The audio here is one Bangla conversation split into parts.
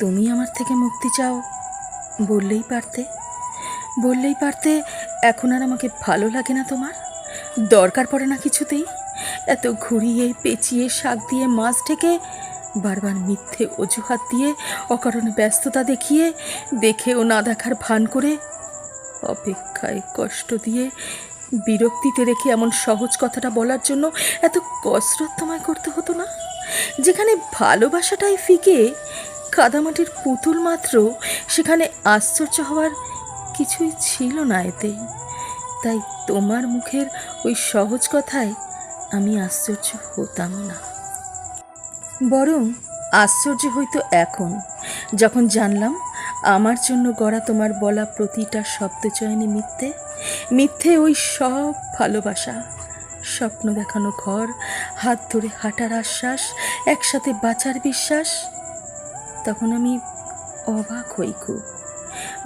থেকে মুক্তি চাও? বললেই পারতে। বললেই পারতে, এখন আর আমাকে ভালো লাগে না তোমার? দরকার পড়ে না কিছুতেই? এত ঘুরিয়ে, পেঁচিয়ে, শাক দিয়ে, মাছ ঢেকে, বারবার মিথ্যে অজুহাত দিয়ে, অকারণে ব্যস্ততা দেখিয়ে, দেখেও না দেখার ভান করে, অপেক্ষায় কষ্ট দিয়ে, বিরক্তিতে রেখে এমন সহজ কথাটা বলার জন্য এত কসরত তোমায় করতে হতো না? যেখানে ভালোবাসাটাই ফিকে কাদামাটির পুতুল মাত্র সেখানে আশ্চর্য হওয়ার কিছুই ছিল না এতে। তাই তোমার মুখের ওই সহজ কথায় আমি আশ্চর্য হতাম না। বরং আশ্চর্য হইতো এখন, যখন জানলাম আমার জন্য গড়া তোমার বলা প্রতিটা শব্দ শব্দচয়নে মিথ্যে মিথ্যে ওই সব ভালোবাসা, স্বপ্ন দেখানো ঘর, হাত ধরে হাঁটার আশ্বাস, একসাথে বাঁচার বিশ্বাস তখন আমি অবাক হই খুব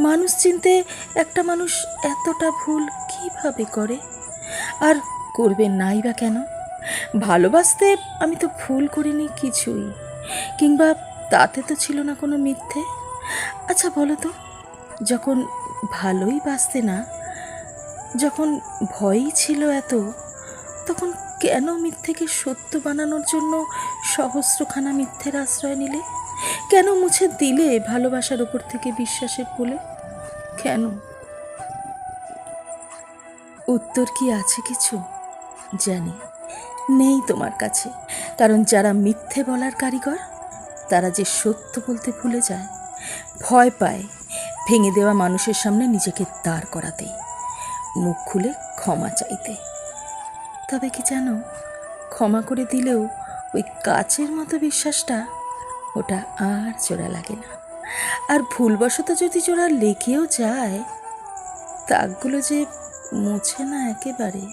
মানুষ চিনতে একটা মানুষ এতটা ভুল কীভাবে করে? আর করবে নাই বা কেন? ভালোবাসতে আমি তো ভুল করিনি কিছুই। কিংবা তাতে তো ছিল না কোনো মিথ্যে? আচ্ছা বলো তো, যখন ভালোই বাসতে না, যখন ভয়ই ছিল এত, তখন কেন মিথ্যেকে সত্য বানানোর জন্য সহস্রখানা মিথ্যের আশ্রয় নিলে? কেন মুছে দিলে ভালোবাসার ওপর থেকে বিশ্বাসের বলে কেন? উত্তর কি আছে কিছু? জানি। নেই তোমার কাছে। কারণ যারা মিথ্যে বলার কারিগর, তারা যে সত্য বলতে ভুলে যায়, ভয় পায় ভেঙে দেওয়া মানুষের সামনে নিজেকে দাঁড় করাতে, মুখ খুলে ক্ষমা চাইতে। তবে কি জানো, ক্ষমা করে দিলেও ওই কাচের মতো বিশ্বাসটা ওটা আর জোড়া লাগে না। আর ভুলবশত যদি জোড়া লেগেও যায়, দাগগুলো যে মুছে না একেবারে।